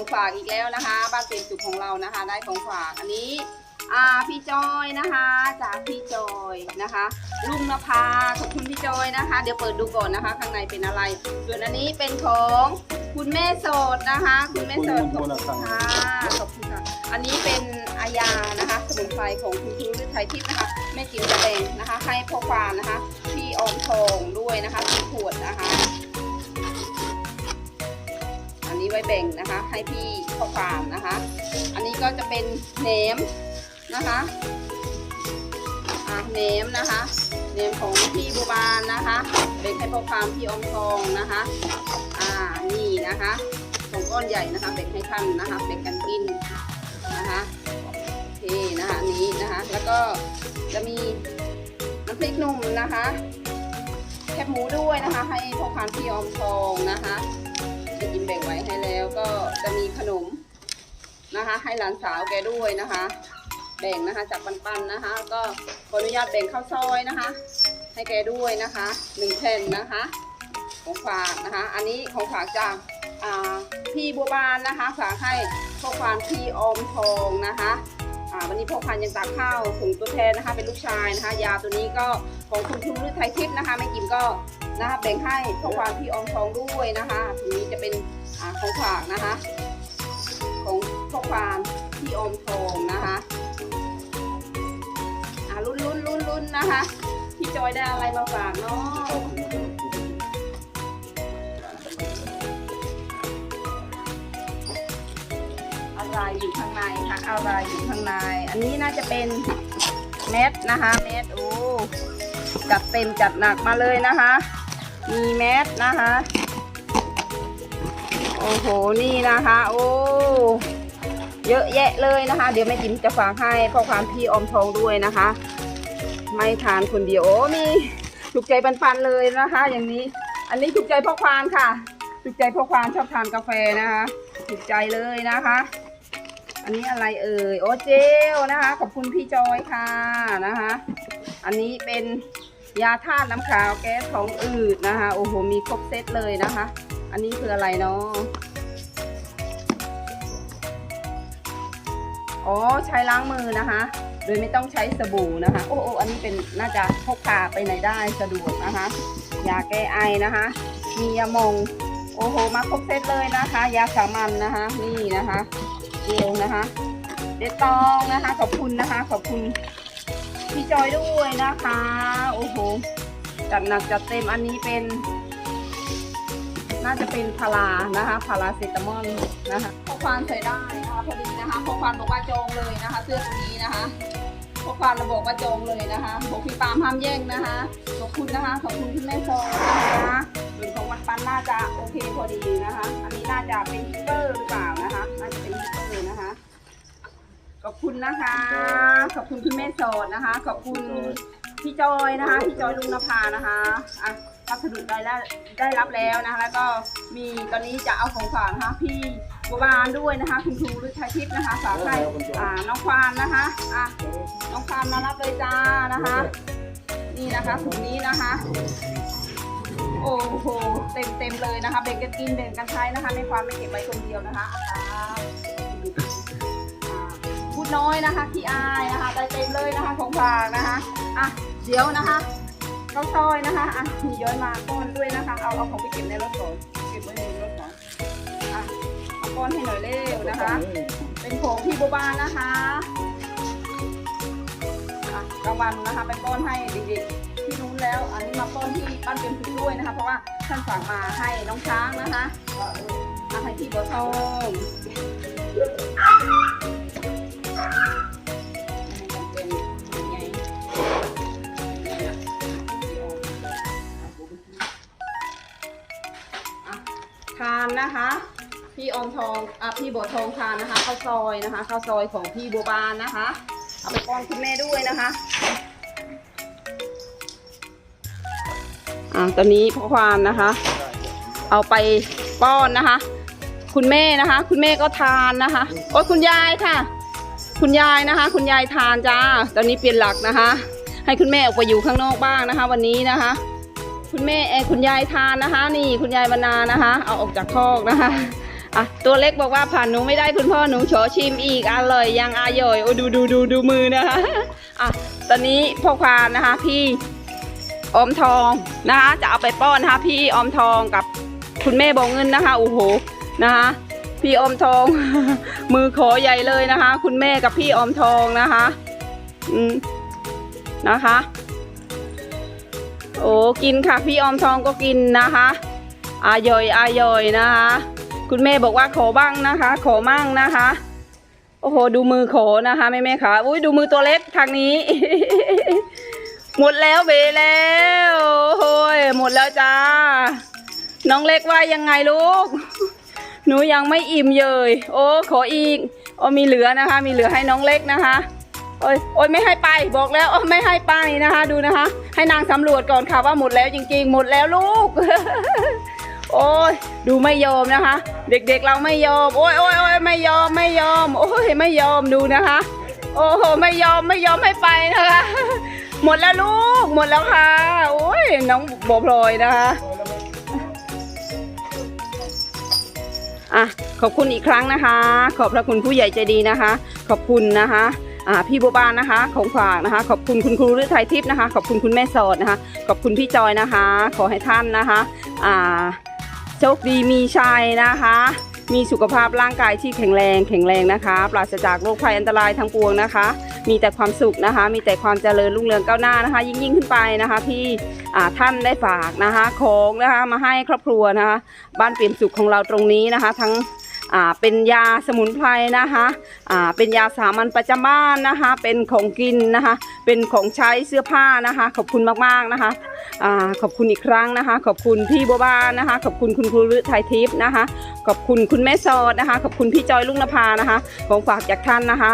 ของฝากอีกแล้วนะคะ บ้านเต็มสุขของเรานะคะ ได้ของฝากอันนี้อ่าพี่จอยนะคะจากพี่จอยนะคะ ลุงนภาขอบคุณพี่จอยนะคะ เดี๋ยวเปิดดูก่อนนะคะ ข้างในเป็นอะไร ส่วนอันนี้เป็นของคุณแม่โสดนะคะ คุณแม่โสดขอบคุณค่ะขอบคุณค่ะอันนี้เป็นอายานะคะ สมุนไพรของคุณครูฤทัยทิพย์นะคะแม่จิ๋วจะแบ่งนะคะ ให้พ่อควานนะคะ พี่ออมทองด้วยนะคะสี่ขวดนะคะ นี้ไว้แบ่งนะคะ ให้พี่พ่อควานนะคะ อันนี้ก็จะเป็นเนมนะคะเนมนะคะเนมของพี่บัวบานนะคะแบ่งให้พ่อควานพี่อมทองนะคะอ่านี่นะคะของก้อนใหญ่นะคะแบ่งให้ท่านนะคะแบ่งกันกินนะคะโอเคนะคะนี้นะคะแล้วก็จะมีน้ำพริกหนุ่มนะคะแคบหมูด้วยนะคะ ให้พ่อควานพี่อมทองนะคะ แบ่งไว้ให้แล้วก็จะมีขนมนะคะ ให้หลานสาวแกด้วยนะคะ แบ่งนะคะจากปันๆนะคะ ก็ขออนุญาตแบ่งข้าวซอยนะคะ ให้แกด้วยนะคะหนึ่งแผ่นนะคะ ของฝากนะคะ อันนี้ของฝากจากพี่บัวบานนะคะ ฝากให้พ่อควานพี่อมทองนะคะอ่าวันนี้พ่อควานยังตักข้าวถุงตัวแทนนะคะ เป็นลูกชายนะคะ ยาตัวนี้ก็ของคุณครูฤทัยทิพย์นะคะแม่กิมก็ นะคะแบ่งให้พ่อควานพี่ออมทองด้วยนะคะถุงนี้จะเป็นอของฝากนะคะ ของพ่อควานพี่ออมทองนะคะอ่าลุ้นลุ้นลุ้นลุ้นนะคะพี่จอยได้อะไรมาฝากเนาะอะไรอยู่ข้างในคะอะไรอยู่ข้างใน อันนี้น่าจะเป็นเม็ดนะคะ เม็ดโอ้จัดเต็มจัดหนักมาเลยนะคะ มีเม็ดนะคะ โอ้โห นี่นะคะ โอ้ เยอะแยะเลยนะคะ เดี๋ยวแม่จิมจะฝากให้พ่อความพี่อมทองด้วยนะคะ ไม่ทานคนเดียว โอ้ มีถูกใจปันๆเลยนะคะ อย่างนี้ อันนี้ถูกใจพ่อควานค่ะ ถูกใจพ่อควานชอบทานกาแฟนะคะ ถูกใจเลยนะคะ อันนี้อะไรเอ่ย โอเจลนะคะ ขอบคุณพี่จอยค่ะนะคะ อันนี้เป็น ยาธาตุน้ำขาวแก้ท้องอืดนะคะ โอ้โห มีครบเซตเลยนะคะ อันนี้คืออะไรเนาะอ๋อ ใช้ล้างมือนะคะ โดยไม่ต้องใช้สบู่นะคะ โอ้โออันนี้เป็นน่าจะพกพาไปไหนได้สะดวกนะคะ ยาแก้ไอนะคะ มียามองโอ้โห มาครบเซตเลยนะคะ ยาสามัญนะคะ นี่นะคะเจลนะคะ เดตองนะคะ ขอบคุณนะคะ ขอบคุณ พี่จอยด้วยนะคะ โอ้โห จัดหนักจัดเต็มอันนี้เป็น น่าจะเป็นพารานะคะพาราเซตามอลนะคะพอควานใส่ได้นะคะพอดีนะคะพอควานบอกว่าจองเลยนะคะ เสื้อตัวนี้นะคะพอควานเราบอกว่าจองเลยนะคะบอกพี่ปามห้ามแย่งนะคะขอบคุณนะคะขอบคุณคุณแม่ซอยนะคะส่วนของวันปันน่าจะโอเคพอดีนะคะ อันนี้น่าจะเป็นฮิปเปอร์หรือเปล่านะคะ ขอบคุณนะคะ ขอบคุณคุณแม่โสดนะคะ ขอบคุณพี่จอยนะคะ พี่จอยลุงนภานะคะอะพัสดุได้แล้วได้รับแล้วนะคะ แล้วก็มีตอนนี้จะเอาของฝากนะคะพี่บัวบานด้วยนะคะ คุณครูฤทัยทิพย์นะคะฝากให้อ่าน้องควานนะคะอะน้องควานมารับเลยจ้านะคะ นี่นะคะถุงนี้นะคะ โอ้โหเต็มเต็มๆเลยนะคะแบ่งกันกินแบ่งกันใช้นะคะไม่ความไม่เก็บไว้คนเดียวนะคะ น้อยนะคะขี้อายนะคะได้เต็มเลยนะคะของฝากนะคะอะเดี๋ยวนะคะข้าวซอยนะคะอะมีย้อยมาก้อนด้วยนะคะ เอาเอาของไปเก็บในรถก่อนเก็บไว้ในรถก่อนอะเอาก้อนให้หน่อยเร็วนะคะ เป็นของพี่โบบานนะคะอะกลางวันนะคะไปป้อนให้เด็กๆที่นู้นแล้ว อันนี้มาป้อนที่บ้านเต็มพิด้วยนะคะ เพราะว่าท่านฝากมาให้น้องช้างนะคะมาให้พี่บัวทอง ทานนะคะ พี่อมทองอะพี่บัวทองทานนะคะข้าวซอยนะคะข้าวซอยของพี่บัวบานนะคะ เอาไปป้อนคุณแม่ด้วยนะคะอ่าตอนนี้พ่อควานนะคะ เอาไปป้อนนะคะ คุณแม่นะคะ คุณแม่ก็ทานนะคะโอ้คุณยายค่ะ คุณยายนะคะ คุณยายทานจ้า ตอนนี้เปลี่ยนหลักนะคะ ให้คุณแม่ออกไปอยู่ข้างนอกบ้างนะคะ วันนี้นะคะ คุณแม่เอคุณยายทานนะคะ นี่คุณยายบรรณานะคะ เอาออกจากคอกนะคะอะตัวเล็กบอกว่าผ่านหนูไม่ได้คุณพ่อหนูขอชิมอีกอร่อยยังอร่อยโอ้ดูดูดูดูมือนะคะอะตอนนี้พ่อควานนะคะ พี่ออมทองนะคะ จะเอาไปป้อนนะคะ พี่ออมทองกับคุณแม่บองเงินนะคะโอ้โหนะคะ พี่อมทอง มือขอใหญ่เลยนะคะ คุณแม่กับพี่อมทองนะคะอืมนะคะ โอ้กินค่ะ พี่อมทองก็กินนะคะอายอยอายอยนะคะ คุณแม่บอกว่าขอบ้างนะคะ ขอมั่งนะคะโอ้โหดูมือขอนะคะแม่แม่ค่ะอุ้ยดูมือตัวเล็กทางนี้ หมดแล้วเบแล้วโอ้ยหมดแล้วจ้า น้องเล็กว่ายังไงลูก หนูยังไม่อิ่มเลยโอ้ขออีกโอ้มีเหลือนะคะ มีเหลือให้น้องเล็กนะคะโอ้ยโอ้ยไม่ให้ไปบอกแล้วโอ้ไม่ให้ไปนะคะ ดูนะคะ ให้นางสำรวจก่อนค่ะว่าหมดแล้วจริงๆ หมดแล้วลูก โอ้ยดูไม่ยอมนะคะ เด็กๆเราไม่ยอม โอ้ยโอ้ยโอ้ยไม่ยอมไม่ยอม โอ้ยไม่ยอมดูนะคะ โอ้โหไม่ยอมไม่ยอมให้ไปนะคะ หมดแล้วลูก หมดแล้วค่ะ โอ้ยน้องโบพลอยนะคะ อะขอบคุณอีกครั้งนะคะ ขอบพระคุณผู้ใหญ่ใจดีนะคะ ขอบคุณนะคะอ่าพี่บัวบานนะคะ ของฝากนะคะ ขอบคุณคุณครูฤทัยทิพย์นะคะ ขอบคุณคุณแม่สอดนะคะ ขอบคุณพี่จอยนะคะ ขอให้ท่านนะคะอ่าโชคดีมีชัยนะคะ มีสุขภาพร่างกายที่แข็งแรงแข็งแรงนะคะ ปราศจากโรคภัยอันตรายทั้งปวงนะคะ มีแต่ความสุขนะคะ มีแต่ความเจริญรุ่งเรืองก้าวหน้านะคะ ยิ่งยิ่งขึ้นไปนะคะ ที่ท่านได้ฝากนะคะของนะคะมาให้ครอบครัวนะคะ บ้านเปี่ยมสุขของเราตรงนี้นะคะ ทั้งเป็นยาสมุนไพรนะคะเป็นยาสามัญประจำบ้านนะคะ เป็นของกินนะคะ เป็นของใช้เสื้อผ้านะคะ ขอบคุณมากๆนะคะขอบคุณอีกครั้งนะคะ ขอบคุณพี่บัวบานนะคะ ขอบคุณคุณครูฤทัยทิพย์นะคะ ขอบคุณคุณแม่ซอดนะคะ ขอบคุณพี่จอยลุงนภานะคะ ของฝากจากท่านนะคะ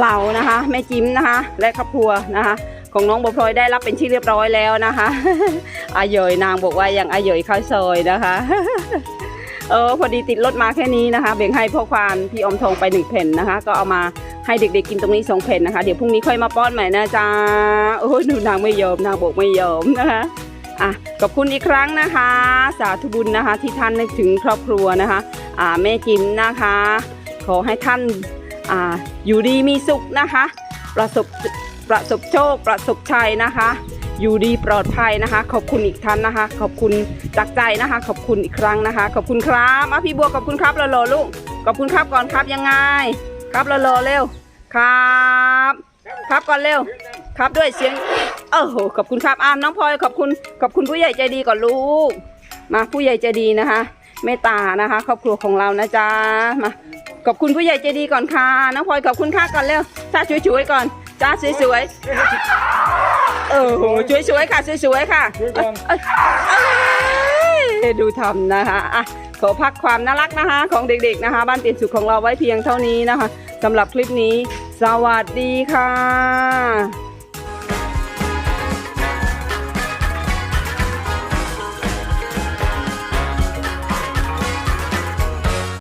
เรานะคะแม่จิ้มนะคะ และครอบครัวนะคะ ของน้องบัวพลอยได้รับเป็นที่เรียบร้อยแล้วนะคะอาเยยนางบอกว่ายังอาเหยยข้าวซอยนะคะเออพอดีติดรถมาแค่นี้นะคะเบ่งให้พ่อควานพี่อมทองไปหนึ่งแผ่นนะคะ ก็เอามาให้เด็กๆกินตรงนี้สองแผ่นนะคะ เดี๋ยวพรุ่งนี้ค่อยมาป้อนใหม่นะจ๊ะโอ้ยดูนางไม่ยอมนางบอกไม่ยอมนะคะอะขอบคุณอีกครั้งนะคะ สาธุบุญนะคะ ที่ท่านนึกถึงครอบครัวนะคะ อ่าแม่จิมนะคะ ขอให้ท่าน ออยู่ดีมีสุขนะคะ ประสบประสบโชค ประสบชัยนะคะ อยู่ดีปลอดภัยนะคะ ขอบคุณอีกท่านนะคะ ขอบคุณจากใจนะคะ ขอบคุณอีกครั้งนะคะ ขอบคุณครับอะพี่บัวขอบคุณครับรอๆลูกขอบคุณครับก่อนครับยังไง ครับรอๆเร็วครับ ครับก่อนเร็ว ครับด้วยเสียงเออโหขอบคุณครับอ่าน้องพลอยขอบคุณขอบคุณผู้ใหญ่ใจดีก่อนลูกมาผู้ใหญ่ใจดีนะคะเมตตานะคะ ครอบครัวของเรานะจ๊ะมา ขอบคุณผู้ใหญ่ใจดีก่อนค่ะ น้องพลอยขอบคุณค่ะก่อนเร็วจ้าช่วยๆก่อนจ้าสวยๆเออโหสวยๆค่ะสวยๆค่ะช่วยก่อนเอ้ยเอ้ยดูทำนะคะอะขอพักความน่ารักนะคะ ของเด็กๆนะคะ บ้านเปลี่ยนสุขของเราไว้เพียงเท่านี้นะคะสำหรับคลิปนี้ สวัสดีค่ะ